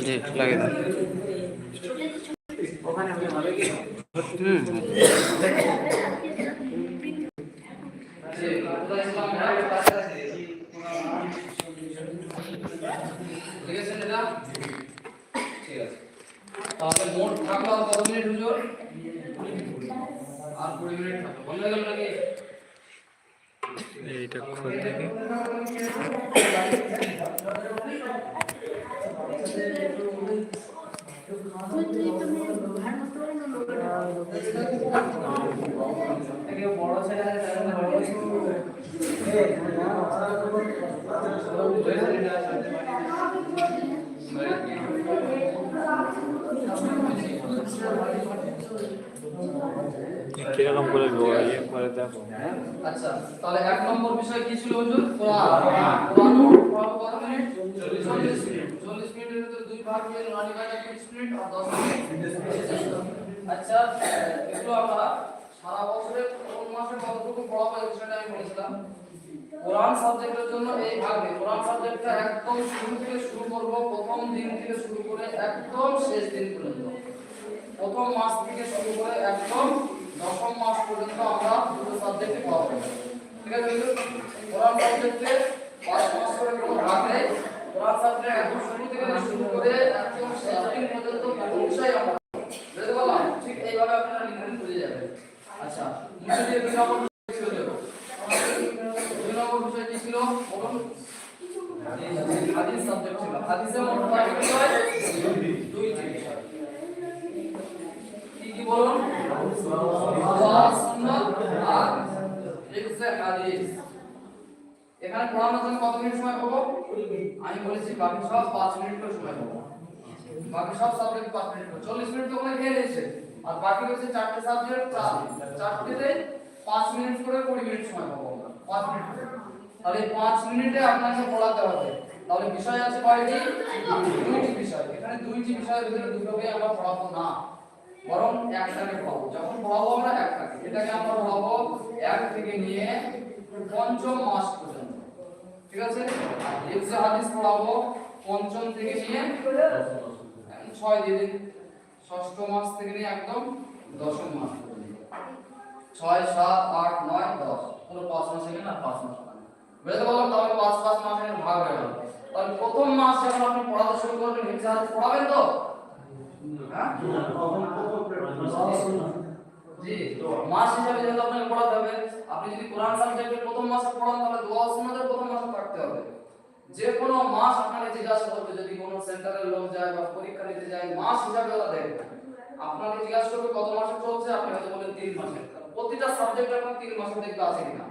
জি দেন হুম লিখেছেন এটা ঠিক আছে তাহলে মোট থাকল আর কত মিনিট হুজুর আর কুড়ি মিনিট থাকল বন্ধ হয়ে গেল নাকি এইটা খুলতে কি কীরকম করে ইয়ে করে দেখো। আচ্ছা তাহলে এক নম্বর বিষয় কি ছিল হুজুর? কোরআন। মিনিট? 40 মিনিট। 40 মিনিটের ভিতরে দুই ভাগ নয় ভাগ 30 মিনিট আর 10 মিনিট। আচ্ছা এগুলো আমরা সারা বছরে কোন মাসে কতটুকু পড়াবো এই বিষয়টা আমি বলেছিলাম। কোরআন সাবজেক্টের জন্য এই ভাগে কোরআন সাবজেক্টটা একদম শুরু থেকে শুরু করব, প্রথম দিন থেকে শুরু করে একদম শেষ দিন পর্যন্ত। প্রথম মাস থেকে শুরু করে একদম দশম মাস পর্যন্ত আমরা দুটো সাবজেক্টে পাবো। ঠিক আছে? কোরআন সাবজেক্টে পাঁচ মাস করে কোনো ভাগ নেই। কোরআন সাবজেক্ট একদম শুরু থেকে শুরু করে একদম শেষ দিন পর্যন্ত পৌঁছাই আমরা বুঝতে পারলাম ঠিক এইভাবে আপনারা লিখে বুঝে যাবেন আচ্ছা মুছে দিয়ে দুই নম্বর বিষয় ছিল যে, দুই নম্বর বিষয় কি ছিল বলুন হাদিস সাবজেক্ট ছিল হাদিসের মোট কয়টি বিষয় দুইটি বিষয় কি কি বলুন কোরআন সুন্নাহ আর ফিকহ হাদিস এখানে পড়ানোর জন্য কত মিনিট সময় পাবো আমি বলেছি বাকি সব 5 মিনিট করে সময় পাবো বাকি সব সাবজেক্ট 5 মিনিট করে। 40 মিনিট ওখানে খেয়ে নিয়েছে। আর বাকি রয়েছে চারটে সাবজেক্ট চার চারটেতে 5 মিনিট করে 20 মিনিট সময় পাবো আমরা। 5 মিনিট করে। তাহলে 5 মিনিটে আপনাকে পড়াতে হবে। তাহলে বিষয় আছে কয়টি দুইটি বিষয়। এখানে দুইটি বিষয়ের ভিতরে দুটোকে আমরা পড়াবো না। বরং একটাকে পড়াবো। যখন পড়াবো আমরা একটাকে। এটাকে আমরা পড়াবো এক থেকে নিয়ে পঞ্চম মাস পর্যন্ত। ঠিক আছে? হাদিস পড়াবো। পঞ্চম থেকে নিয়ে ছয় দিন ষষ্ঠ মাস থেকে নিয়ে একদম দশম মাস ছয় সাত আট নয় দশ। পুরো পাঁচ মাস এখানে না পাঁচ মাস বুঝতে পারলাম? তাহলে পাঁচ পাঁচ মাস এখানে ভাগ হয়ে গেল। তাহলে প্রথম মাস যখন আপনি পড়াতে শুরু করবেন হিফজে পড়াবেন তো? হ্যাঁ? জি। মাস হিসাবে যেহেতু আপনাকে পড়াতে হবে আপনি যদি কোরআন সাবজেক্টের প্রথম মাসে পড়ান তাহলে দোয়া সুন্নাতের প্রথম মাসে থাকতে হবে। যে কোনো মাস আপনাকে জিজ্ঞাসা করবে, যদি কোনো সেন্টারের লোক যায় বা পরীক্ষা নিতে যায়, মাস হিসাবে ওরা দেখবে। আপনাকে জিজ্ঞাসা করবে কত মাসে চলছে আপনি হয়তো বলেন তিন মাসে। প্রতিটা সাবজেক্ট এখন তিন মাসে দেখবে আছে কিনা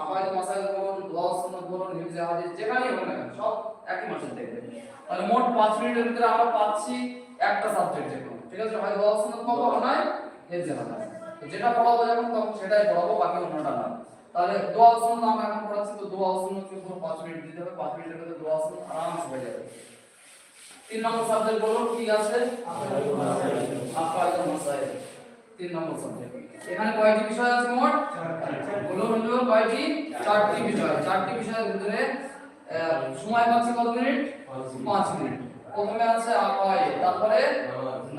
আপাতত মাসাইল বলুন সুন্নাত বলুন হিফজে হাদিস, যেখানেই হোক না সব একই মাসে দেখবে তাহলে মোট পাঁচ মিনিটের ভিতরে আমরা পাচ্ছি একটা সাবজেক্ট যে ঠিক আছে হয় সুন্নাত পাবো নয়, হিফজে হাদিস। যেটা পড়াবো যখন, তখন সেটাই পড়াবো, বাকি অন্যটা না। তাহলে দোয়া সুন্নাত আমরা এখন পড়াচ্ছি তো দোয়া সুন্নাত কে পুরো 5 মিনিট দিতে হবে 5 মিনিটের মধ্যে দোয়া সুন্নাত আরামসে হয়ে যাবে। তিন নম্বর সাবজেক্ট বলুন কি আছে? আফআলুল মাসাইল তিন নম্বর সাবজেক্ট এখানে কয়টি বিষয় আছে মোট? বলুন হুজুর কয়টি? চারটি বিষয়। চারটি বিষয়ের ভিতরে সময় পাচ্ছি কত মিনিট? 5 মিনিট। প্রথমে আছে আকায় তারপরে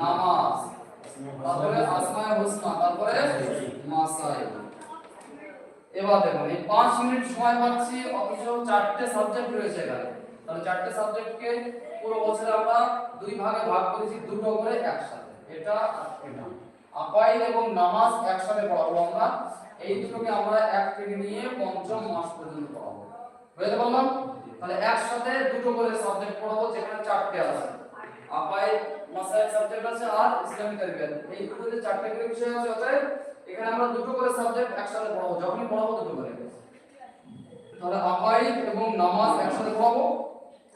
নামাজ। তারপরে আসমায়ে হুসনা তারপরে মাসাইল এবার দেখুন এই পাঁচ মিনিট সময় পাচ্ছি, অথচ চারটে সাবজেক্ট রয়েছে এখানে। তাহলে চারটে সাবজেক্টকে পুরো বছর আমরা দুই ভাগে ভাগ করেছি, দুটো করে একসাথে। এটা এটা। আকাইদ এবং নামাজ একসাথে পড়াবো আমরা। এই দুটোকে আমরা এক থেকে নিয়ে পঞ্চম মাস পর্যন্ত পড়াবো। বুঝতে পারলাম? তাহলে একসাথে দুটো করে সাবজেক্ট পড়াবো, যেখানে চারটে আছে। আকাইদ মাসাইল সাবজেক্ট আছে আর ইসলামিক এই দুটোতে চারটে করে বিষয় আছে, অতএব এখানে আমরা দুটো করে সাবজেক্ট একসাথে পড়াবো যখনই পড়াবো দুটো করে। তাহলে আকাইদ এবং নামাজ একসাথে পড়াবো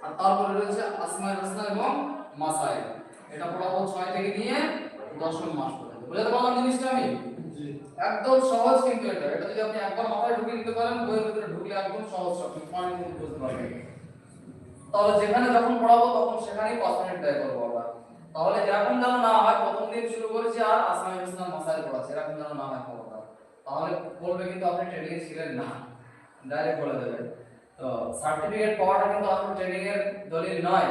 আর তারপরে রয়েছে আসমাউল হোসনা এবং মাসাইল এটা পড়াবো 6 থেকে নিয়ে দশম মাস পর্যন্ত। বুঝতে পারলাম জিনিসটা আমি? একদম সহজ কিন্তু এটা। এটা যদি আপনি একবার মাথায় ঢুকিয়ে দিতে পারেন বইয়ের ভিতরে ঢুকলে একদম সহজ সব পয়েন্ট বুঝতে পারবেন তাহলে যেখানে যখন পড়াবো তখন সেখানেই পাঁচ মিনিট ব্যয় করব আমরা। তাহলে এরকম যেন না হয়, প্রথম দিন শুরু করেছি আর আসমাই ইসলাম মাসাইল পড়াচ্ছি এরকম যেন না হয় খবরটা তাহলে বলবে কিন্তু আপনি ট্রেনিং এ ছিলেন না ডাইরেক্ট বলে দেবে। তো সার্টিফিকেট পাওয়াটা কিন্তু আপনার ট্রেনিং এর দলিল নয়।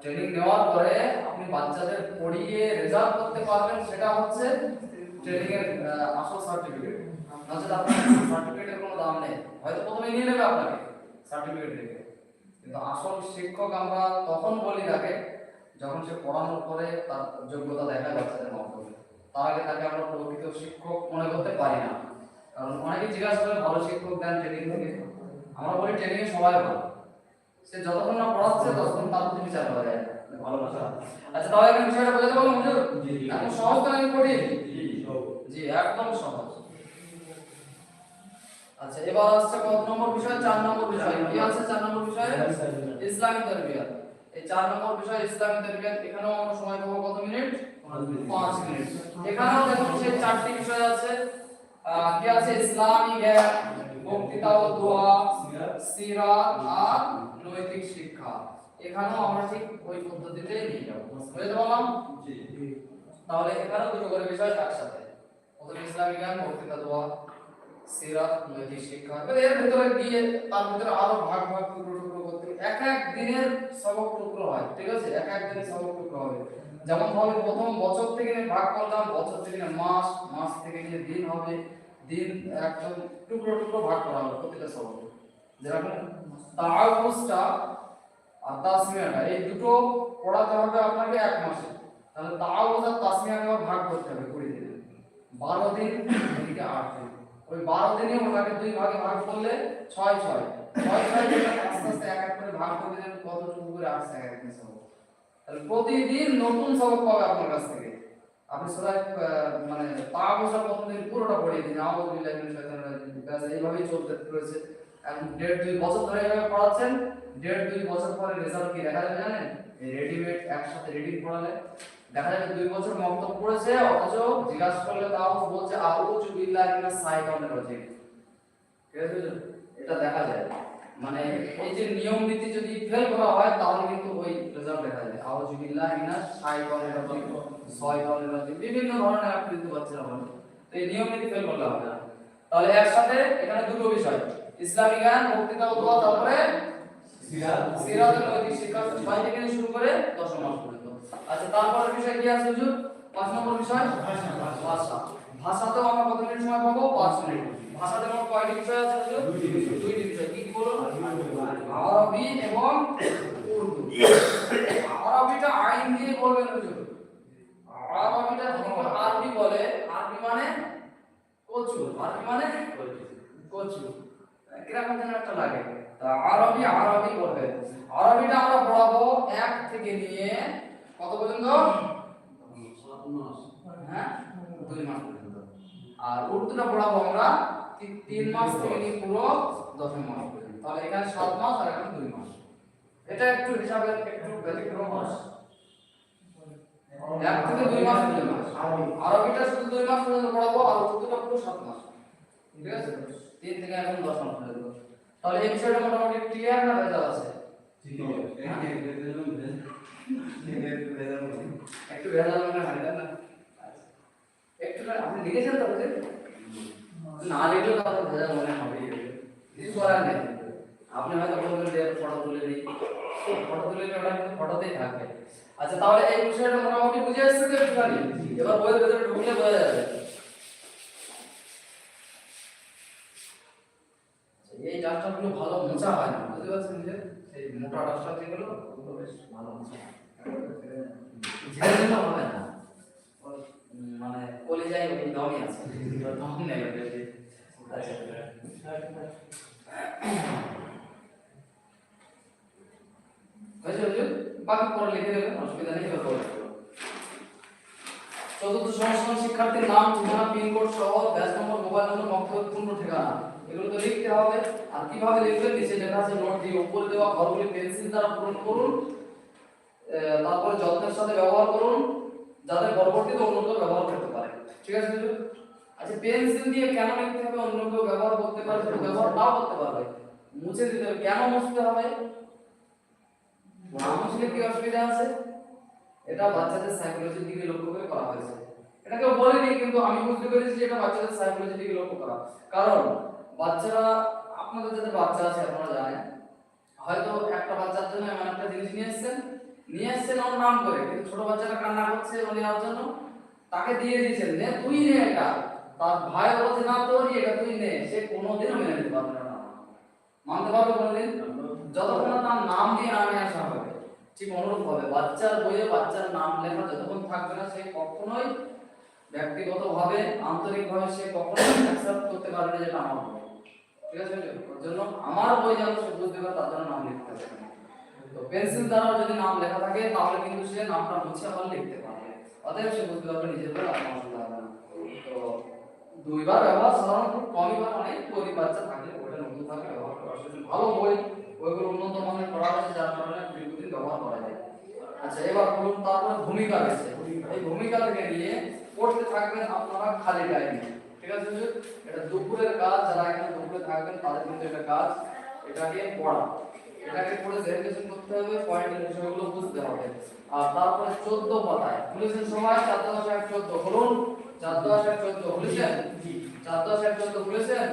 ট্রেনিং নেওয়ার পরে আপনি বাচ্চাদের পড়িয়ে রেজাল্ট করতে পারবেন, সেটা হচ্ছে ট্রেনিং এর আসল সার্টিফিকেট নচেত আপনার সার্টিফিকেটের কোনো দাম নেই। হয়তো প্রথমে নিয়ে নেবে আপনাকে সার্টিফিকেট দেখে। কিন্তু আসল শিক্ষক আমরা তখন বলি তাকে যখন সে পড়ানোর পরে তার যোগ্যতা দেখা বাচ্চাদের মাধ্যমে। তার আগে তাকে আমরা প্রকৃত শিক্ষক মনে করতে পারি না। কারণ অনেকে জিজ্ঞাসা করে ভালো শিক্ষক দেন ট্রেনিং থেকে? আমরা বলি ট্রেনিং এ সবাই ভালো। সে যতক্ষণ না পড়াচ্ছে ততক্ষণ তার প্রতি বিচার করা যায়। ভালো না আচ্ছা তাহলে এখন বিষয়টা বোঝাতে পারলাম হুজুর? এখন সহজ তো নাকি কঠিন? জি একদম সহজ। আচ্ছা এবার আসছে কত নম্বর বিষয়? চার নম্বর বিষয়। কি আছে চার নম্বর বিষয়। ইসলামী তরবিয়ত। এই চার নম্বর বিষয় ইসলামী এখানেও আমরা সময় পাবো কত মিনিট? মিনিট। এখানেও দেখুন সেই চারটি বিষয় আছে। কি আছে? ইসলামী জ্ঞান বক্তৃতা ও দোয়া সিরাত আর নৈতিক শিক্ষা। এখানেও আমরা ঠিক ওই পদ্ধতিতেই নিয়ে যাব। বুঝতে পারলাম? তাহলে এখানেও দুটো করে বিষয় একসাথে। প্রথমে ইসলামী জ্ঞান বক্তৃতা দোয়া সিরাত নৈতিক শিক্ষা। এর ভিতরে গিয়ে তার ভিতরে আরও ভাগ ভাগ করতে এক এক দিনের সবক টুকরো হয়, ঠিক আছে? এক এক দিনের সবক টুকরো হবে। যেমন ভাবে প্রথম বছর থেকে ভাগ করলাম, বছর থেকে মাস মাস থেকে নিয়ে দিন হবে, দিন একদম টুকরো টুকরো ভাগ করা হবে প্রতিটা সবক। যেরকম তাআউসটা আর তাসমিয়াটা, এই দুটো পড়াতে হবে আপনাকে এক মাসে। তাহলে তাআউস আর তাসমিয়াকে ভাগ করতে হবে কুড়ি দিনে। বারো দিন, এদিকে আট দিন। ওই বারো দিনে ওটাকে দুই ভাগে ভাগ করলে ছয় ছয়। এক এক করে ভাগ করে কতটুকু করে আসছে প্রতিদিন নতুন সবক পাবে আপনার কাছ থেকে আপনি সবাই মানে তা বসা প্রথম পুরোটা পড়িয়ে দিন আউযু বিল্লাহি মিনাশ এইভাবেই চলতে রয়েছে এখন দেড় দুই বছর ধরে এইভাবে পড়াচ্ছেন দেড় দুই বছর পরে রেজাল্ট কি দেখা যাবে জানেন রেডিমেড একসাথে রিডিং পড়ালে দেখা যাবে দুই বছর মক্তব পড়েছে অথচ জিজ্ঞাসা করলে তাও বলছে আউযু বিল্লাহি মিনাশ শাইতানির রাজিম ঠিক আছে? এটা দেখা যায়। মানে এই যে নিয়ম নীতি যদি ফেল করা হয় তাহলে কিন্তু ওই রেজাল্ট দেখা যায়। আউযু বিল্লাহি মিনাশ শাইতানির রাজিম শয়তানির রাজিম বিভিন্ন ধরনের আকৃতি বাচ্চারা বলে তো এই নিয়ম নীতি ফেল করলে হবে না। তাহলে একসাথে এখানে দুটো বিষয় ইসলামী জ্ঞান বক্তৃতা ও দোয়া তারপরে সিরাত। নৈতিক শিক্ষা। ছয় থেকে শুরু করে দশম মাস পর্যন্ত। আচ্ছা তারপরে বিষয় কি আছে হুজুর? পাঁচ নম্বর বিষয়? ভাষা ভাষাতেও আমরা কত মিনিট সময় পাবো পাঁচ মিনিট। ভাষাতে মোট কয়টি বিষয় আছে দুইটি বিষয় কি কি বলুন? আরবি এবং উর্দু। আরবিটা আইন দিয়ে বলবেন হুজুর। আরবিটা কেউ আরবি বলে আরবি মানে কচু। আরবি মানে কচু। কীরকম যেন একটা লাগে। তা আরবি আরবি বলবে আরবিটা আমরা পড়াবো এক থেকে নিয়ে কত পর্যন্ত? হ্যাঁ? দুই মাস পর্যন্ত। আর উর্দুটা পড়াবো আমরা তিন মাস থেকে নিয়ে পুরো দশম মাস তাহলে এখানে সাত মাস আর এখানে দুই মাস। এটা একটু হিসাবে একটু ব্যতিক্রম হয় এক থেকে দুই মাস দুই মাস। আরবিটা শুধু দুই মাস পর্যন্ত পড়াবো আর উর্দুটা পুরো সাত মাস। ঠিক আছে? তিন থেকে এখন দশ মাস পর্যন্ত। তাহলে এই বিষয়টা মোটামুটি ক্লিয়ার না ভেজাল আছে? একটু ভেজাল মনে হয় না। একটু আপনি লিখেছেন তো না তো আপনার মনে হবে কিছু করার নেই। আপনি হয়তো ফটো তুলে দিই। ফটো তুলে ওটা কিন্তু ফটোতেই থাকবে আচ্ছা তাহলে এই বিষয়টা মোটামুটি বুঝে আসছে একটুখানি। এবার বইয়ের ভেতরে ঢুকলে বোঝা যাবে। এই ডাস্টারগুলো ভালো মোচা হয় না, বুঝতে পারছেন যে? এই মোটা ডাস্টার যেগুলো, ওগুলো বেশ ভালো মোচা হয়। না। মানে কলিজায় দমই আছে। দম নেই। আচ্ছা। হয়েছে শিক্ষার্থীর নাম ঠিকানা পিনকোড সহ ব্যাচ নম্বর মোবাইল নম্বর ঠিকানা এগুলো তো লিখতে হবে আর কীভাবে লিখবেন নিচে লেখা আছে নোট দিয়ে দেওয়া ঘরগুলি পেন্সিল দ্বারা পূরণ করুন তারপরে যত্নের সাথে ব্যবহার করুন যাতে পরবর্তীতে অন্য ব্যবহার করতে পারে ঠিক আছে? আচ্ছা পেন্সিল দিয়ে কেন লিখতে হবে অন্য কেউ ব্যবহার করতে পারে, কেউ ব্যবহার নাও করতে পারবে মুছে দিতে হবে। কেন মুছতে হবে? না মুছলে কি অসুবিধা আছে? এটা বাচ্চাদের সাইকোলজির দিকে লক্ষ্য করে করা হয়েছে। এটা কেউ বলেনি, কিন্তু আমি বুঝতে পেরেছি যে এটা বাচ্চাদের সাইকোলজির দিকে লক্ষ্য করা। কারণ বাচ্চারা, আপনাদের যাদের বাচ্চা আছে, আপনারা জানেন। হয়তো একটা বাচ্চার জন্য এমন একটা জিনিস নিয়ে এসেছেন। নিয়ে এসেছেন ওর নাম করে, কিন্তু ছোট বাচ্চাটা কান্না করছে, ও নেওয়ার জন্য তাকে দিয়ে দিয়েছেন। নে, তুই নে এটা। তার ভাই বলছে, না তোরই এটা তুই নে। সে কোনোদিনও মেনে নিতে পারবে না। মানতে পারবে কোনোদিন? যতক্ষণ তার নাম দিয়ে না নিয়ে আসা হবে, ঠিক অনুরূপ হবে বাচ্চার বইয়ে বাচ্চার নাম লেখা যতক্ষণ থাকবে না, সে কখনোই ব্যক্তিগতভাবে, আন্তরিকভাবে সে কখনোই অ্যাকসেপ্ট করতে পারবে না যেটা আমার বই। ঠিক আছে ওর জন্য আমার বই যেন সে বুঝতে তার জন্য নাম লিখতে হবে। তো পেন্সিল দ্বারা যদি নাম লেখা থাকে, তাহলে কিন্তু সে নামটা মুছে আবার লিখতে পারবে। অতএব সে বুঝতে পারবে নিজের বই আপনার অসুবিধা তো দুইবার ব্যবহার সাধারণত খুব কমই হয় অনেক গরিব বাচ্চা থাকলে বইটা নতুন থাকলে ব্যবহার করা ভালো বই, বইগুলো উন্নত মানের করা হয়েছে, যার কারণে দীর্ঘদিন ব্যবহার করা যায়। আচ্ছা এবার বলুন তারপরে ভূমিকা রয়েছে। এই ভূমিকা থেকে নিয়ে পড়তে থাকবেন আপনারা খালি টাইমে ঠিক আছে এটা দুপুরের কাজ, যারা এখানে দুপুরে থাকবেন, তাদের কিন্তু এটা কাজ, এটাকে পড়া। এটাকে পড়ে ভেরিফিকেশন করতে হবে পয়েন্টের বিষয়গুলো বুঝতে হবে। আর তারপরে 14 পাতায় বুঝেছেন সবাই 4 দশ এক 14 বলুন। 4 দশ এক 14 বুঝেছেন 4 দশ এক 14 বুঝেছেন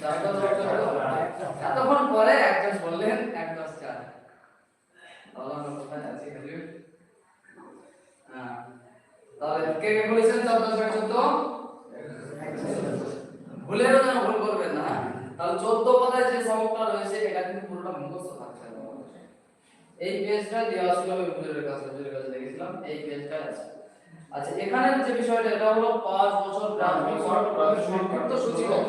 4 দশ এক 14 এতক্ষণ পরে একজন বললেন, এক দশ চার। আমরা হ্যাঁ। তাহলে কে কে বলেছেন 4 দশ এক 14 ভুলেরও যেন ভুল করবেন না? তাহলে 14 পাতায় যে সবকটা রয়েছে, এটা কিন্তু পুরোটা মুখস্থ থাকছে। এই পেজটা দেওয়া হুজুরের কাছে দেখেছিলাম। এই পেজটা আছে। আচ্ছা এখানে যে বিষয়টা এটা হলো 5 বছর প্রাথমিক সংক্ষিপ্ত সূচিগত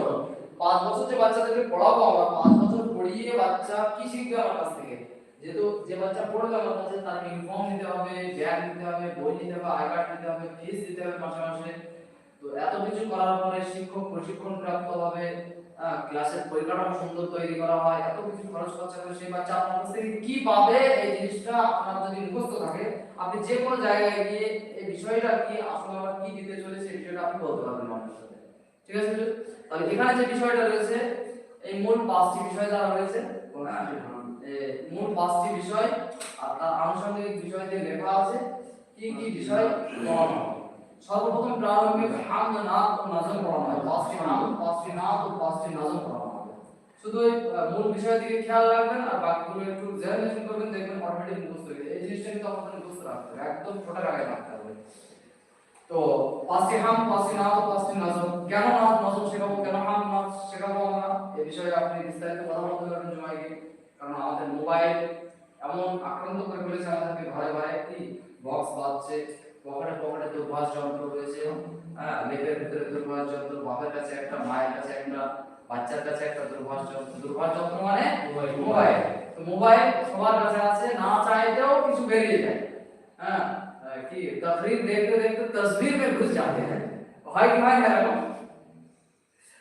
5 বছর যে বাচ্চাদেরকে পড়াবো আমরা 5 বছর পড়িয়ে বাচ্চা কি শিখবে আমার কাছ থেকে? যেহেতু যে বাচ্চা পড়বে আমার কাছে তার ইউনিফর্ম নিতে হবে ব্যাগ নিতে হবে বই নিতে হবে আই কার্ড নিতে হবে ফিস দিতে হবে মাসে মাসে। তো এত কিছু করার পরে শিক্ষক প্রশিক্ষণ প্রাপ্ত হবে। ক্লাসের পরিকাঠামো সুন্দর তৈরি করা হয় এত কিছু খরচ খরচা করে সেই বাচ্চা আপনার কাছ থেকে কি পাবে? এই জিনিসটা আপনার যদি মুখস্থ থাকে আপনি যে কোনো জায়গায় গিয়ে এই বিষয়টা কি আসলে আমরা কি দিতে চলেছে এই বিষয়টা আপনি বলতে পারবেন মানুষের সাথে। ঠিক আছে তাহলে এখানে যে বিষয়টা রয়েছে এই মূল পাঁচটি বিষয় দ্বারা রয়েছে এ, মূল পাঁচটি বিষয় আর তার আনুষঙ্গিক বিষয় দিয়ে লেখা আছে কি কি বিষয়। সর্বপ্রথম প্রারম্ভিক হামদ নাদ ও নাজম পড়ানো হয়। পাঁচটি নাম, পাঁচটি নাদ ও পাঁচটি নাজম পড়ানো হবে শুধু এই মূল বিষয়ের দিকে খেয়াল রাখবেন আর বাকিগুলো একটু জেনারেশন করবেন, দেখবেন অটোমেটিক মুখস্থ হয়ে যায়। এই জিনিসটা কিন্তু আপনাদের মুখস্থ রাখতে হবে, একদম ছোটার আগে রাখতে হবে। তো, পাঁচটি হাম, পাঁচটি নাদ ও পাঁচটি নাজম। কেন নাদ নাজম শেখাবো, কেন হাম নাদ শেখাবো আমরা? এই বিষয়ে আপনি বিস্তারিত কথা বলতে পারবেন জমাইকে, কারণ আমাদের মোবাইল এমন আক্রান্ত করে ফেলেছে আমাদেরকে ঘরে ঘরে, কি? বক্স বাজছে পকেটে পকেটে দুর্ভাষ যন্ত্র রয়েছে হ্যাঁ লেপের ভিতরে দুর্ভাষ যন্ত্র বাপের কাছে একটা মায়ের কাছে একটা বাচ্চার কাছে একটা দুর্ভাষ যন্ত্র দুর্ভাষ যন্ত্র মানে মোবাইল তো মোবাইল সবার কাছে আছে না চাইতেও কিছু বেরিয়ে যায় হ্যাঁ আহ, কি তকরির দেখতে দেখতে তসবির में घुस जाते हैं হয় কি হয় না এরকম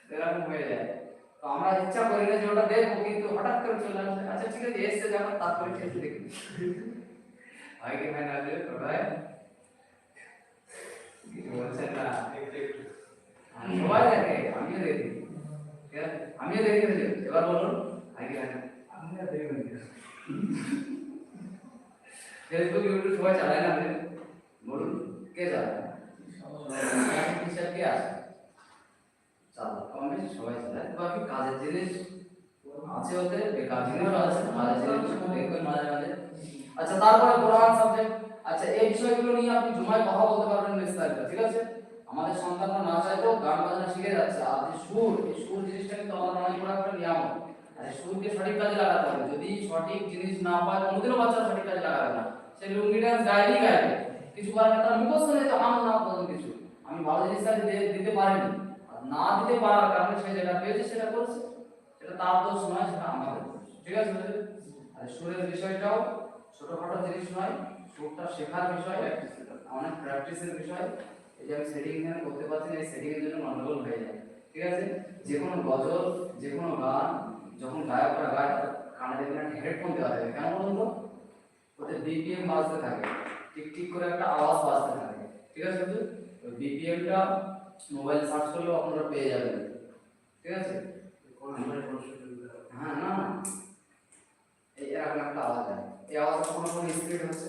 এরকম হয়ে যায় তো আমরা ইচ্ছা করি না যে ওটা দেখবো কিন্তু হঠাৎ করে চলে আসে আচ্ছা ঠিক আছে এসছে যখন তারপরে খেলতে দেখি হয় কি হয় না যে কি চালায় কে আছে চালায় কম কাজের জিনিস ওতে বেকার জিনিস আছে কাজের জিনিস দেখবেন মাঝে মাঝে আচ্ছা তারপরে কোরআন সাবজেক্ট আচ্ছা এই বিষয়গুলো নিয়ে আপনি জুমায় কথা বলতে পারবেন বিস্তারিত ঠিক আছে? আমাদের সন্তানরা না চাইতেও গান বাজনা শিখে যাচ্ছে। আর যে সুর, এই সুর জিনিসটা কিন্তু আমাদের অনেক বড় একটা নিয়ামক আর সুরকে সঠিক কাজে লাগাতে হবে। যদি সঠিক জিনিস না পায়, কোনোদিনও বাচ্চা সঠিক কাজে লাগাবে না। সে লুঙ্গি ডান্স গাইনি গাইবে কিছু করার না তার মুখস্থ নেই, তো আম না বলুন কিছু। আমি ভালো জিনিসটা দিতে দিতে পারিনি। আর না দিতে পারার কারণে সে যেটা পেয়েছে, সেটা করছে। সেটা তার দোষ নয়, সেটা আমাদের ঠিক আছে? আর সুরের বিষয়টাও ছোটখাটো জিনিস নয়। সুরটা শেখার বিষয় অনেক প্র্যাকটিসের বিষয়, এই যে আমি সেটিং এখানে করতে পারছি এই সেটিং এর জন্য গন্ডগোল হয়ে যায়। ঠিক আছে? যে কোনো গজল, যে কোনো গান, যখন গায়করা গায় কানে দেখবেন হেডফোন দেওয়া থাকে। কেন বলুন তো? ওদের বিপিএম বাজতে থাকে। ঠিক ঠিক করে একটা আওয়াজ বাজতে থাকে। ঠিক আছে ওই বিপিএমটা মোবাইল সার্চ করলেও আপনারা পেয়ে যাবেন। ঠিক আছে? হ্যাঁ না এই এরকম একটা আওয়াজ হয় এই আওয়াজটা কোনো কোনো স্পিড হচ্ছে?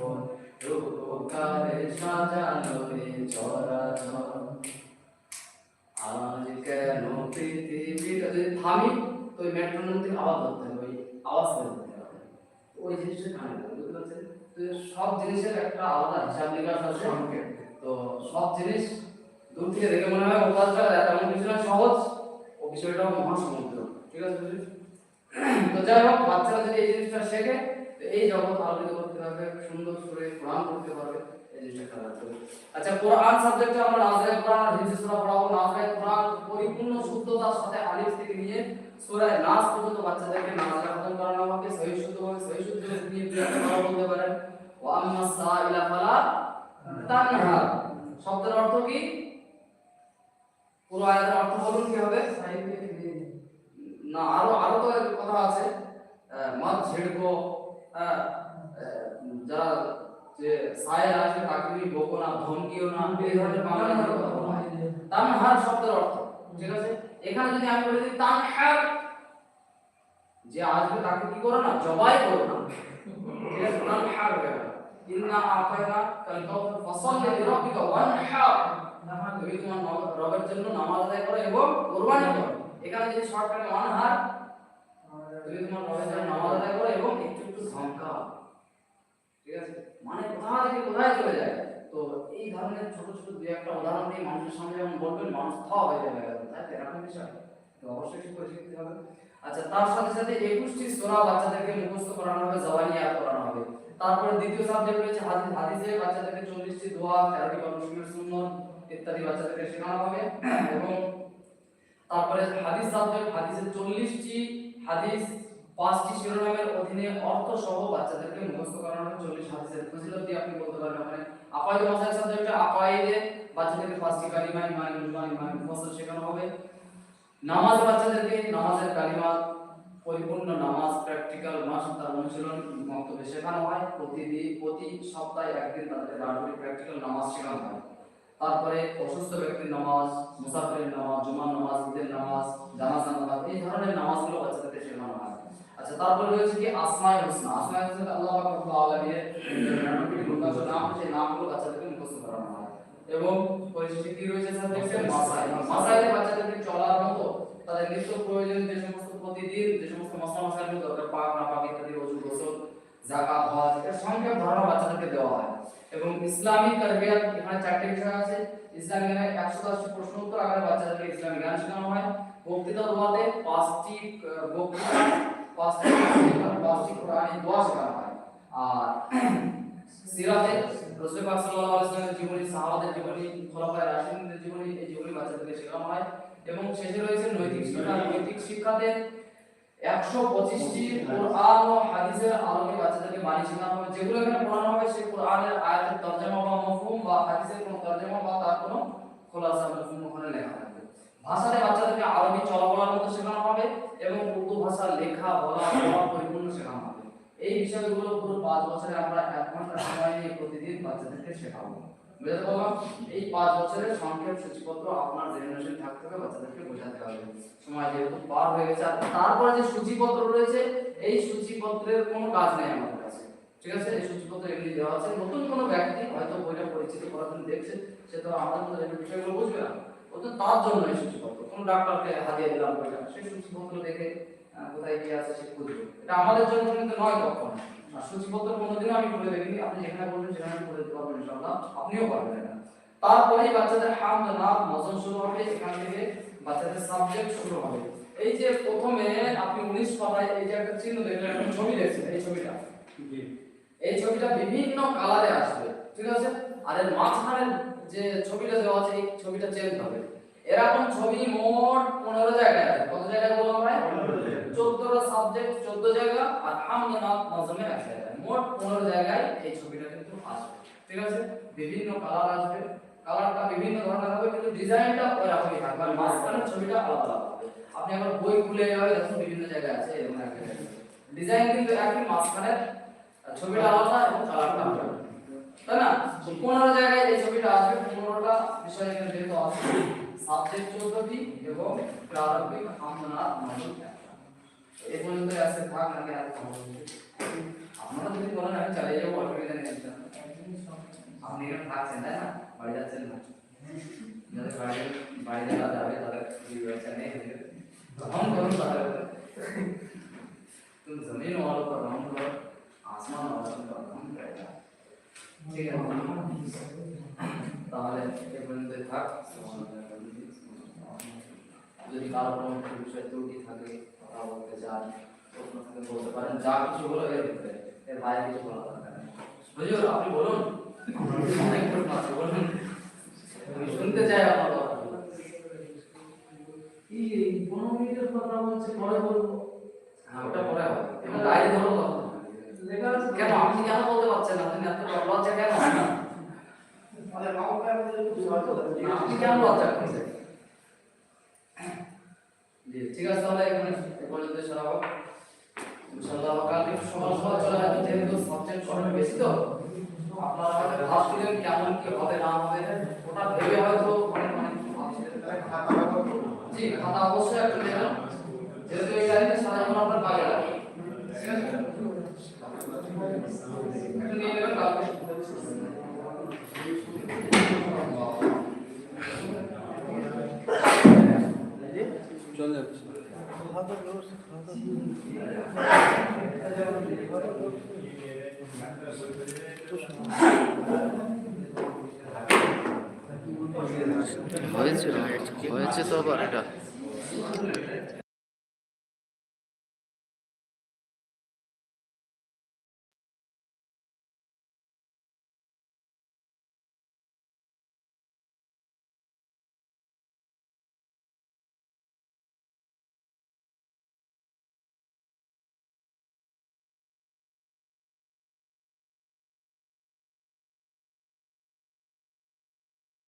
কোন রূপকারে সাজানো চরাচর। আজ কেন পৃথিবীটা যদি থামি তো ওই মেট্রোনোম থেকে আওয়াজ ধরতে হবে ওই আওয়াজ করে ধরতে হবে। ওই জিনিসটা কানে বুঝতে পারছেন? সব জিনিসের একটা আলাদা হিসাব নিকাশ আছে। তো সব জিনিস দূর থেকে দেখে মনে হয় কাজটা তেমন কিছু না সহজ। ও বিষয়টাও মহাসমুদ্র ঠিক আছে? তো যাই হোক বাচ্চারা যদি এই জিনিসটা শেখে তো এই জগৎ আলোকিত করতে পারবে সুন্দর সুরে কোরআন করতে পারবে এই জিনিসটা খেলা করবে আচ্ছা কোরআন সাবজেক্টে আমরা নাজরে কোরআন আর হিফজ সূরা পড়াবো নাজরে কোরআন পরিপূর্ণ শুদ্ধতার সাথে আলিফ থেকে নিয়ে সূরা নাস পর্যন্ত বাচ্চাদেরকে নাজরা খতম করানো হবে সহি শুদ্ধভাবে সহি শুদ্ধ নিয়ে একটা বলতে পারেন। ওয়া আম্মা সাইলা ফালা তানহা। শব্দের অর্থ কি? পুরো আয়াতের অর্থ বলুন কি হবে না আরও আরও তো কথা আছে। মত ঝেড়কো হ্যাঁ, যারা যে সায়ের আসবে তাকে বকো না, ধমকিও না, এই ধরনের বাংলা কথা বলা হয় তানহার শব্দের অর্থ, ঠিক আছে? এখানে যদি আমি বলে দিই তানহার, যে আসবে তাকে কি করো না? জবাই করো না। ঠিক আছে? তানহার গেল। ইন্না আতাইনা কাল কাউসার ফাসাল্লি লিরাব্বিকা ওয়ানহার। তুমি তোমার রবের জন্য নামাজ আদায় করো এবং কুরবানি করো। এখানে যদি শর্টকাটে ওয়ানহার তুমি তোমার রবের জন্য নামাজ আদায় করো এবং একটু একটু ধমকাও। আছে মানে থেকে কোথায় চলে যায়? তো এই ধরনের ছোট ছোট দুই একটা উদাহরণ দিয়ে মানুষের সামনে যখন বলবেন, মানুষ থা হয়ে যাবে, তাই এরকম বিষয়। অবশ্যই একটু করে শিখতে হবে। আচ্ছা তার সাথে সাথে একুশটি সোরা বাচ্চাদেরকে মুখস্থ করানো হবে জবানিয়াত করানো হবে। তারপরে দ্বিতীয় সাবজেক্ট রয়েছে হাদিস হাদিসে বাচ্চাদেরকে চল্লিশটি দোয়া, তেরোটি কর্মসূচির সুন্নত ইত্যাদি বাচ্চাদেরকে শেখানো হবে। এবং তারপরে হাদিস সাবজেক্ট হাদিসের চল্লিশটি হাদিস পাঁচটি শিরোনামের অধীনে অর্থ সহ বাচ্চাদেরকে মুখস্থ করানো হবে চল্লিশ হাদিসের ফজিলত দিয়ে আপনি বলতে পারবেন মানে আকাইদ মাসাইল সাবজেক্টে আকাইদে বাচ্চাদেরকে পাঁচটি কালিমা ইমান মুজমান ইমান মুফাসসাল শেখানো হবে। নামাজ বাচ্চাদেরকে নামাজের কালিমা, পরিপূর্ণ নামাজ, প্র্যাকটিক্যাল মাস তার অনুশীলন বক্তব্য শেখানো হয়। প্রতিদিন, প্রতি সপ্তাহে একদিন দাঁড়িয়ে প্র্যাকটিক্যাল নামাজ শেখানো হয়। তারপরে অসুস্থ ব্যক্তির নামাজ, মুসাফিরের নামাজ, জুমার নামাজ, ঈদের নামাজ জানাজা নামাজ, এই ধরনের নামাজগুলো বাচ্চাদেরকে শেখানো হয়। আচ্ছা তারপরে রয়েছে কি আসমায়ে হুসনা। আসমায়ে হুসনা আল্লাহ নাম নামগুলো বাচ্চাদেরকে মুখস্থ করানো হয়। এবং পরিশেষে কি রয়েছে সাবজেক্টে মাসাইল। মাসাইলে বাচ্চাদেরকে চলার মতো তাদের নিত্য প্রয়োজন যে সমস্ত প্রতিদিন, যে সমস্ত মশলা দরকার, পাক না পাক ইত্যাদি গোসল আর জীবনী, সাহাবাদের জীবনী, এই জীবনী বাচ্চাদেরকে শেখানো হয়। এবং শেষে রয়েছে নৈতিক শিক্ষা। নৈতিক শিক্ষাতে একশো পঁচিশটি কোরআন ও হাদিসের আলোকে বাচ্চাদেরকে বাণী শেখানো হবে। যেগুলো এখানে পড়ানো হবে সেই কোরআনের আয়াতের তর্জমা বা মফহুম বা হাদিসের কোনো তর্জমা বা তার কোনো খোলাসা মফহুম ওখানে লেখা থাকবে। ভাষাতে বাচ্চাদেরকে আরবি চলাবলার মতো শেখানো হবে এবং উর্দু ভাষা লেখা বলা পড়া পরিপূর্ণ শেখানো হবে। এই বিষয়গুলো পুরো পাঁচ বছরে আমরা এক ঘণ্টা সময় নিয়ে প্রতিদিন বাচ্চাদেরকে শেখাবো। এই পাঁচ বছরের সংক্ষেপ সূচিপত্র আপনার জেনারেশন থাকতে হবে, বাচ্চাদেরকে বোঝাতে হবে। সময় যেহেতু পার হয়ে গেছে, আর তারপরে যে সূচিপত্র রয়েছে, এই সূচিপত্রের কোনো কাজ নেই আমাদের কাছে। ঠিক আছে? এই সূচিপত্র এমনি দেওয়া আছে। নতুন কোনো ব্যক্তি হয়তো বইটা পরিচিত করার জন্য দেখছে, সে তো আমাদের মতো এই বিষয়গুলো বুঝবে না। তো তার জন্য এই সূচিপত্র। কোন ডাক্তারকে হাতিয়ে দিলাম বইটা। সেই সূচিপত্র দেখে কোথায় কি আছে সে বুঝবে এটা আমাদের জন্য কিন্তু নয় কখনো আর সূচিপত্র কোনোদিনও আমি করে দেখিনি। আপনি যেখানে বলবেন সেখানে আমি করে দিতে পারবেন ইনশাআল্লাহ। আপনিও পারবেন এটা তারপরেই বাচ্চাদের হামদ নাম নজর শুরু হবে এখান থেকে বাচ্চাদের সাবজেক্ট শুরু হবে। এই যে প্রথমে আপনি উনিশ পাতায় এই যে একটা চিহ্ন দেখলেন একটা ছবি দেখছেন এই ছবিটা? এই ছবিটা বিভিন্ন কালারে আসবে ঠিক আছে? আর এর মাঝখানে যে ছবিটা দেওয়া আছে এই ছবিটা চেঞ্জ হবে। এরকম ছবি মোট পনেরো জায়গায় আছে। কত জায়গায় বললাম ভাই চোদ্দটা সাবজেক্ট চোদ্দ জায়গা আর হামদনাথ নজমে জায়গায় মোট পনেরো জায়গায় এই ছবিটা কিন্তু আসবে। ঠিক আছে? বিভিন্ন কালার আসবে। কালারটা বিভিন্ন ধরনের হবে কিন্তু ডিজাইনটা ওইরকমই থাকবে। আর মাঝখানের ছবিটা আলাদা হবে। আপনি আবার বই খুলে এভাবে দেখুন বিভিন্ন জায়গায় আছে এরকম একটা ডিজাইন কিন্তু একই মাঝখানে ছবিটা আলাদা এবং কালারটা আলাদা। তাই না? পনেরো জায়গায় এই ছবিটা আসবে। পনেরোটা বিষয় এখানে যেহেতু আছে সাবজেক্ট চৌদ্দটি এবং প্রারম্ভিক আমনা মানুষ এই পর্যন্ত আছে থাক নাকি আর আপনারা যদি বলেন আমি চালিয়ে যাবো অসুবিধা নেই আপনি এখানে থাকছেন তাই না বাড়ি যাচ্ছেন না যাদের বাড়ি বাড়ি যারা যাবে তাদের বিবেচনা নেই हम कौन सा है तुम जमीन वालों का काम करो आसमान वालों का काम करेगा ঠিক আছে তাহলে এ পর্যন্ত থাক যদি কারও কোনো বিষয় ত্রুটি থাকে কথা বলতে চান বলতে পারেন যা কিছু হলো এর ভিতরে। এর বাইরে কিছু বলা দরকার নেই। বুঝলো আপনি বলুন। অনেক প্রশ্ন আছে বলুন। শুনতে চাই আমার কথা কি পনেরো মিনিটের কথা বলছে পরে বলব? হ্যাঁ ওটা পরে হবে। এবং গাড়ি ধরো কথা। কেন? আপনি কেন বলতে পারছেন আপনি এত লজ্জা কেন? আপনি কেন লজ্জা করছেন জি ঠিক আছে তাহলে এখানে এ পর্যন্ত সরাবো ইনশাআল্লাহ কালকে সকাল সকাল চলে আসবে যেহেতু সাবজেক্ট অনেক বেশি তো আপনারা হয়তো ভাবছিলেন কেমন কি হবে না হবে ওটা ভেবে হয়তো অনেক অনেক কিছু ভাবছিলেন জি খাতা অবশ্যই একটা নেবেন যেহেতু এই গাড়িতে সারা জীবন আপনার কাজে লাগে ঠিক আছে একটা নিয়ে নেবেন কালকে চলে যাচ্ছে। হয়েছে হয়েছে তো আবার এটা।